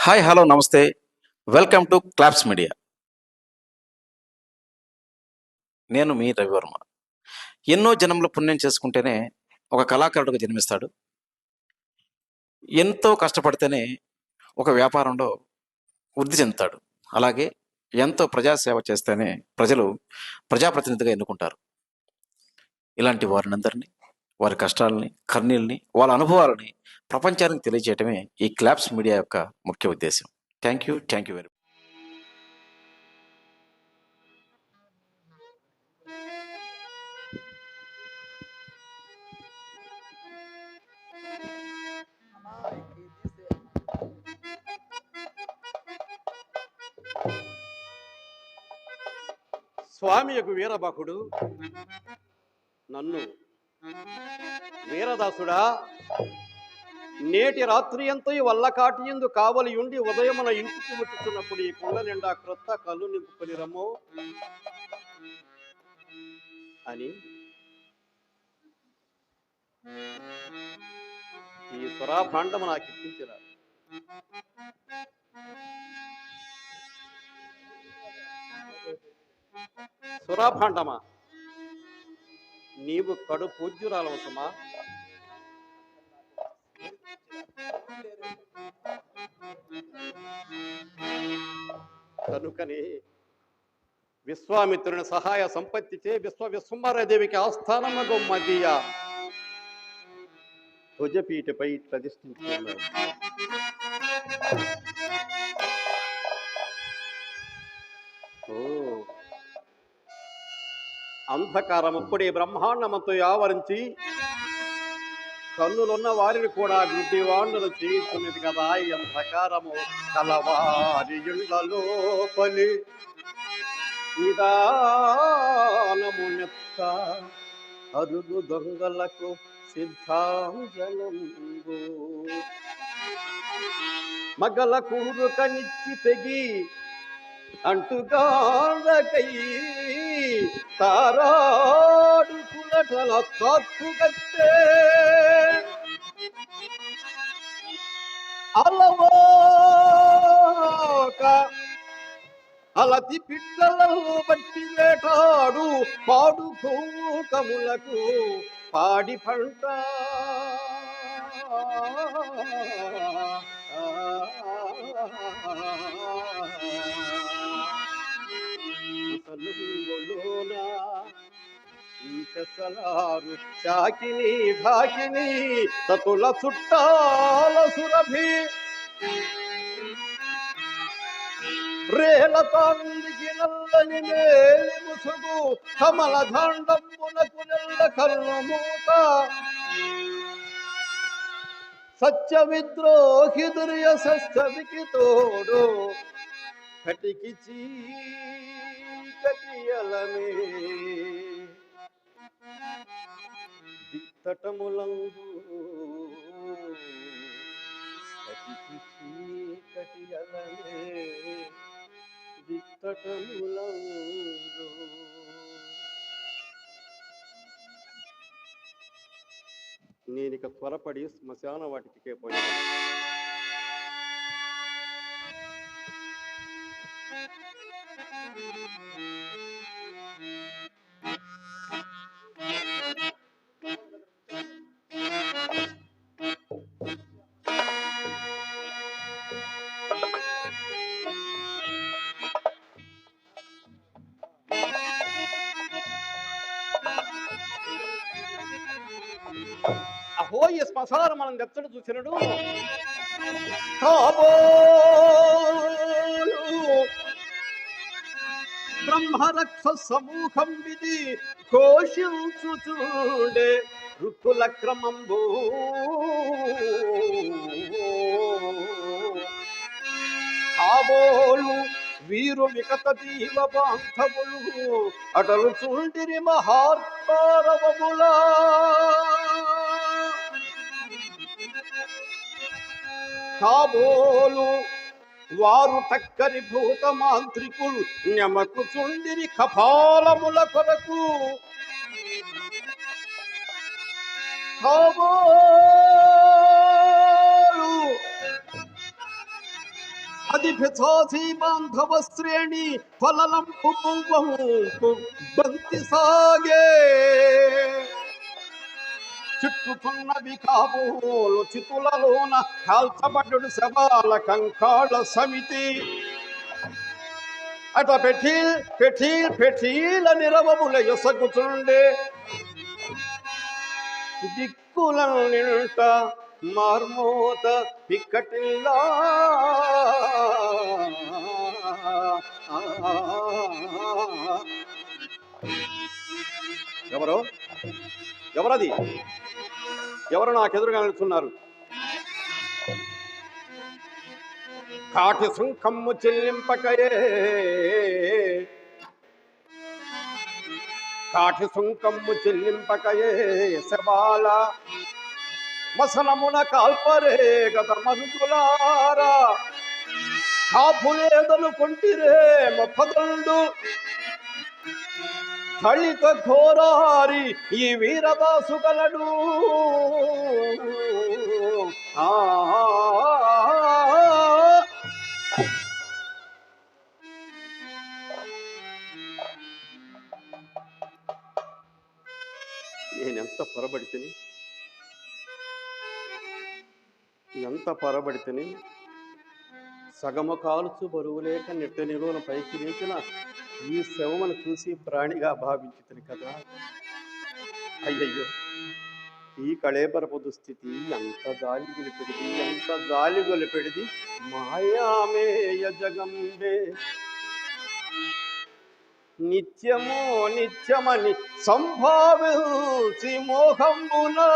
Hi hello నమస్తే. Welcome to claps media. నేను మీ రవివర్మ. ఎన్నో జనంలో పుణ్యం చేసుకుంటేనే ఒక కళాకారుడిగా జన్మిస్తాడు. ఎంతో కష్టపడితేనే ఒక వ్యాపారంలో వృద్ధి చెందుతాడు. అలాగే ఎంతో ప్రజాసేవ చేస్తేనే ప్రజలు ప్రజాప్రతినిధిగా ఎన్నుకుంటారు. ఇలాంటి వారినందరినీ వారి కష్టాలని కర్నీల్ని వాళ్ళ అనుభవాలని ప్రపంచానికి తెలియజేయటమే ఈ క్లాప్స్ మీడియా యొక్క ముఖ్య ఉద్దేశం. Thank you thank you very స్వామి యొక్క వీరబాకుడు నన్ను వీరదాసుడా నేటి రాత్రి ఎంతయు ఈ వల్లకాటి ఎందు కావలి ఉండి ఉదయమున ఇంటికి వచ్చుతున్నప్పుడు ఈ కుండ నిండా క్రొత్త కళ్ళు నింపుకొని రమ్ము అని ఈ సురాభాండము నాకు ఇప్పించిన సురాభాండమా? నీవు కడు పూజ్యురాలవసమా? కనుకని విశ్వామిత్రుని సహాయ సంపత్తిచే విశ్వ విశ్వంబరదేవికి ఆస్థానమగు మదీయ ధ్వజపీఠపై ప్రతిష్ఠించున్నాడు ఓ. అంధకారం అప్పుడే బ్రహ్మాండమంతో ఆవరించి కన్నులున్న వారిని కూడా గుడ్డివాణులు చేస్తున్నది కదా ఎంతకారము కలవారి ఇళ్ళలో పని. నిదానము నెత్త అరుగు దొంగలకు సిద్ధాంజలంబు మగల కూరు కనిచ్చి తెగి అంటుగాడకై తారాడు కులటల తప్పుగత్తే అలవోక. అలతి పిల్లలను బట్టి వేటాడు పాడు కోకములకు పాడి పంట. ముసలుంగులోన ಸಲಾರು ಶಾಕಿನಿ ಭಾಗಿನಿ ಸತುಲ ಸುಟ್ಟಾಲ ಸುರಭಿ ರೇಲ ತಾಂದಿಗಿನಲ್ಲನಿ ಮೇಲಿ ಮುಸುಗು ಕಮಲ ಧಾಂಡಂಬುನ ಕುನೆಲ್ಲ ಕರ್ಣಮೂತ ಸಚ್ಚ ವಿದ್ರೋಹಿ ದುರ್ಯ ಸಸ್ಯ ವಿಕಿತೋಡು ಕಟಿಕಿ ಚೀ ಕಟಿಯಲ ಮೇ దిత్తటములందు కటికి నేనిక త్వరపడి శ్మశాన వాటికే పోయాను. శ్మశానం మనం చూసినడు. బ్రహ్మరక్ష సమూహం విధి చూడే ఋతుల క్రమంబు. కాబోలు వీరు వికత జీవ బాంధవులు అటలు చుండిరి మహార్పారవములా కాబోలు వారు తక్కని భూత మాంత్రికులు నెమకు చుండిని కపాలముల కొరకు. కాబోలు పిచాసి బాంధవ శ్రేణి ఫలలం బంతి సాగే. చుట్టుకున్నవి కాబోలు చితులలోన కాల్చబడ్డు శవాల కంకాళ సమితి. అట పెఠీల్ పెఠీల్ పెఠీల నిరవముల ఎసగుచుండే. దిక్కుల నింట మార్మోత పిక్కటిల్లా. ఎవరు? ఎవరది? ఎవరు నాకు ఎదురుగా నిలుచున్నారు? కాటి సుంకమ్ము చెల్లింపకయే. కాటి సుంకమ్ము చెల్లింపకయే శబాల మసనమున కాల్పరే గత మనుగులారా కాపులేదనుకుంటిరే మొప్పదండు తళిత ఘోరారి ఈ వీరదాసు గలడు ఆ నేనెంత పొరబడితిని? ఎంత పొరబడితిని? సగము కాలుచు బరువు లేక నిట్ట నిలువన పైకి లేచిన ఈ శవమును చూసి ప్రాణిగా భావించుతుంది కదా. అయ్యయ్యో! ఈ కళేబరపు దుస్థితి ఎంత జాలి గొలిపెడిది ఎంత జాలి గొలిపెడిది మాయామేయ జగంబే. నిత్యమో నిత్యమని సంభావించి మోహంబునా.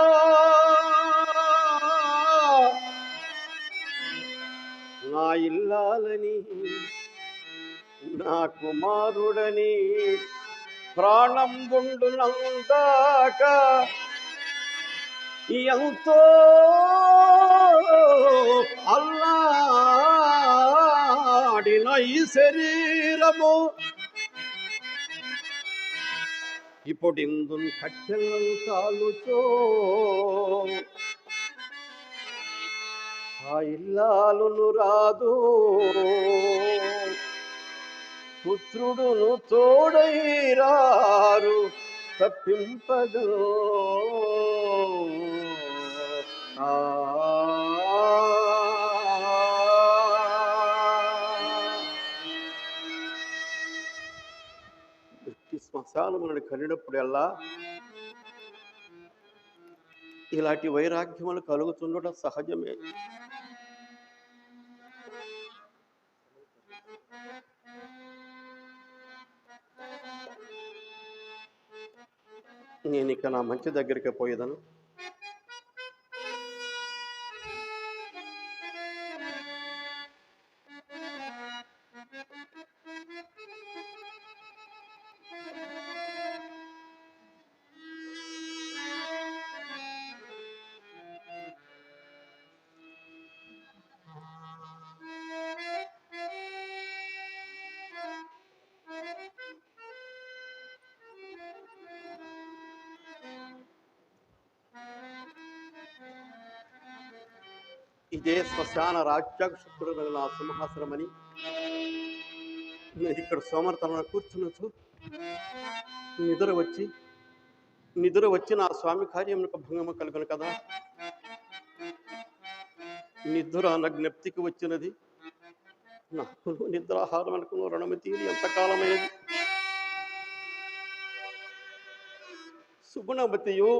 నా ఇల్లాలని నా కుమారుడని ప్రాణం గుండునందాక ఎంతో అల్లాడిన ఈ శరీరము. ఇప్పుడు ఇందు కట్టెలను కాలుచో ఆ ఇల్లాలును రాదు. పుత్రుడును తోడైరారు తప్పింపదు. ఆ. శ్మశానములను కనినప్పుడల్లా ఇలాంటి వైరాగ్యములు కలుగుతుండటం సహజమే. నేను ఇక నా మంచి దగ్గరికి పోయేదను. ఇదే శ్మశాన రాజ్యాక్షుడు నా సింహాసనమని. నేను ఇక్కడ సోమరతన కూర్చున్నచు నిద్ర వచ్చి నిద్ర వచ్చి నా స్వామి కార్యమునకు భంగము కలుగును కదా. నిద్ర నా జ్ఞప్తికి వచ్చినది. నాకు నిద్రాహారం అనుకున్న రుణము తీరి ఎంతకాలమైనది సుగుణమతియు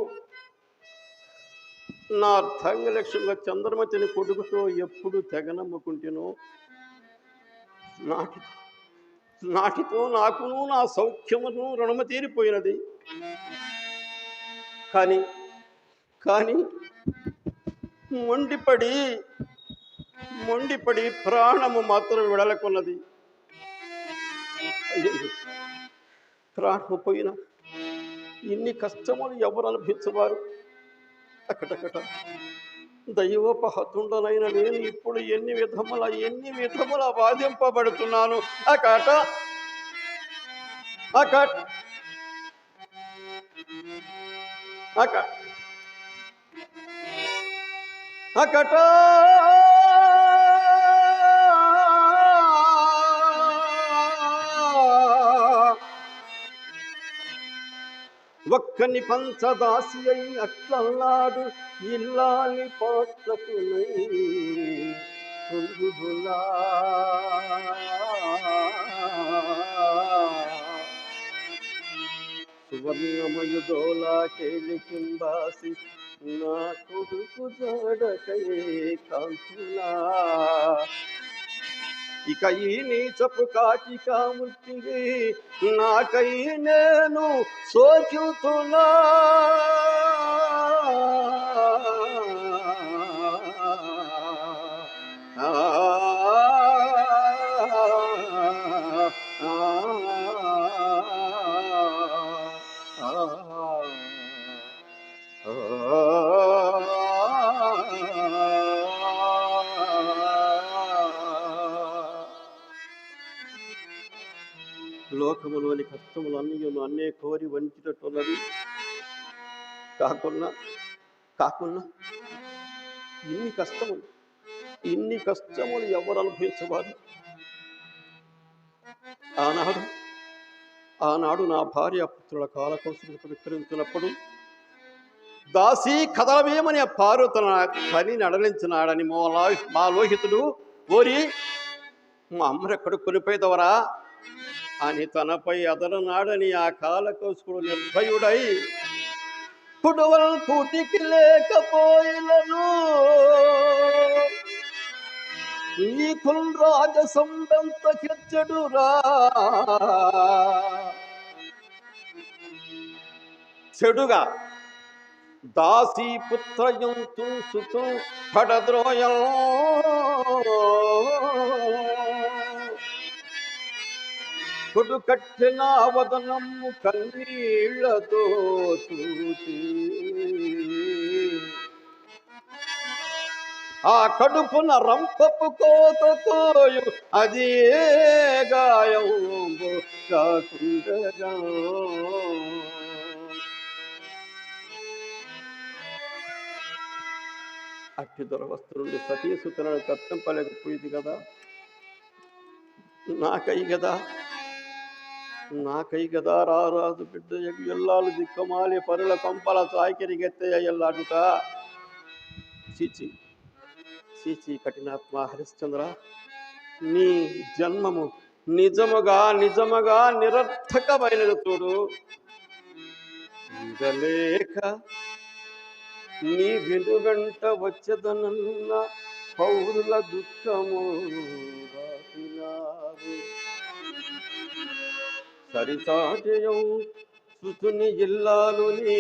నా అర్థంగలక్ష్యంగా చంద్రమతిని కొడుకుతో ఎప్పుడు తెగనమ్ముకుంటేనో నాటి నాటితో నాకును నా సౌఖ్యమును రుణము తీరిపోయినది కానీ కానీ మొండిపడి మొండిపడి ప్రాణము మాత్రం విడలకున్నది. ప్రాణము పోయిన ఇన్ని కష్టములు ఎవరు అనుభవించవారు అక్కడక్కడ దైవోపహతుండనైన నేను ఇప్పుడు ఎన్ని విధముల ఎన్ని విధముల బాధింపబడుతున్నాను? అకట అకట్ అక అకట ఒక్కని పంచదాసి అయి అట్లన్నాడు ఇల్లాలి పాత్రకునై సువర్ణమయుదోలా కేలి కింబాసి నా కొడుకు జాడకయే కాంతులా. ఇక ఈ నీచపు కాకి కాముట్టింది నాకై నేను సోచుతున్నా లోకములోని కష్టములన్నీ అన్నే కోరి వంచినట్టున్నది. కాకున్నా కాకున్నా ఇన్ని కష్టములు ఇన్ని కష్టములు ఎవరు అనుభవించవారు ఆనాడు ఆనాడు నా భార్య పుత్రుల కాలకోసములకు విక్రమించినప్పుడు దాసి కదలవేమని పారు తన పని నడలించినాడని మా మా లోహితుడు ఓరి మా అమ్మరెక్కడ కొనిపోయేదవరా? అని తనపై అదరనాడని ఆ కాలకోసుకుడు నిర్భయుడై కుడువల్ కూటికి లేకపోయినను. రాజ రాజసంబంత చెడురా చెడుగా దాసీ పుత్రయంతు సుతు పడద్రోయం కొడు కట్టిన వదనము కన్నీళ్ళతో చూసి ఆ కడుపున రంపపు కోతతోయు అది ఏ గాయం కాకుండగా. అట్టి దురవస్థ నుండి సతీసుతలను తప్పింపలేకపోయింది కదా? నాకై కదా? నాకై కదా రారాజు బిడ్డ ఎగు ఎల్లాలు దిక్కమాలి పరుల కొంపల చాకిరి గెత్తె ఎల్లాడుట చీచి చీచి కఠినాత్మ హరిశ్చంద్ర నీ జన్మము నిజముగా నిజముగా నిరర్థకమైనది చూడు ఇందలేక నీ వెనుగంట వచ్చదనన్న పౌరుల దుఃఖము సరిసాటయం సుతుని ఇల్లాలు నీ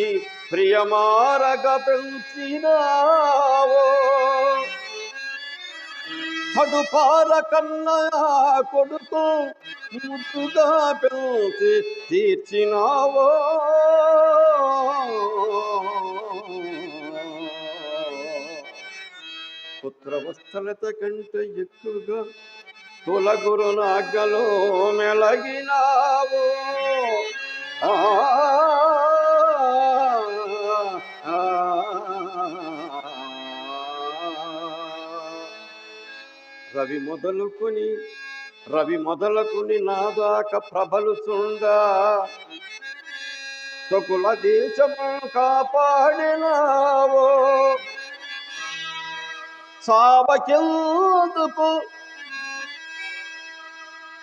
ప్రియమారగ పెంచినావో. కడుపార కన్నా కొడుకు ముద్దుగా పెంచి తీర్చినావో. పుత్రవస్థలత కంటే ఎక్కువగా కులగురు నాగలో మెలగినావు. రవి మొదలుకుని రవి మొదలుకుని నాదాక ప్రభలు చుండా సకుల దేశము కాపాడినావో. సావకెందుకు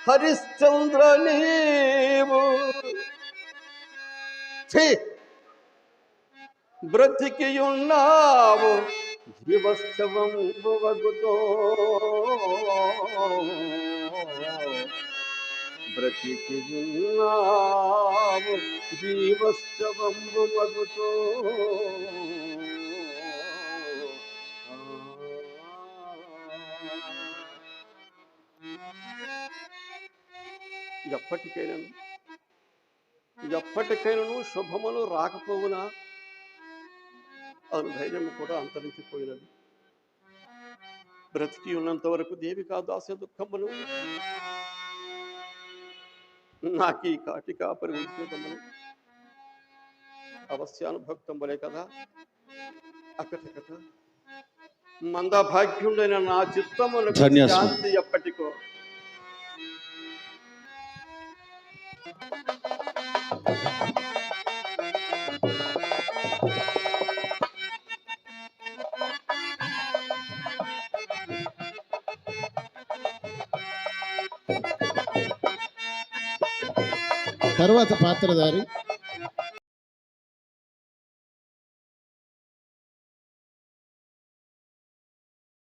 హరిశ్చంద్ర నీవు. ఛీ! బ్రతికియున్నావు. జీవశ్చవం వగుతో బ్రతికియున్నావు. జీవశ్చవం వగుతో ఎప్పటికైనాను ఎప్పటికైనాను శుభములు రాకపోవునా? అను ధైర్యం కూడా అంతరించిపోయినది. బ్రతికి ఉన్నంత వరకు దేవికా దాస్య దుఃఖములు నాకు ఈ కాటి కాపరి అవశ్యానుభక్తం వలే కదా. అకట కథ మందభాగ్యుడైన నా చిత్తమును శాంతి ఎప్పటికో. తర్వాత పాత్రధారి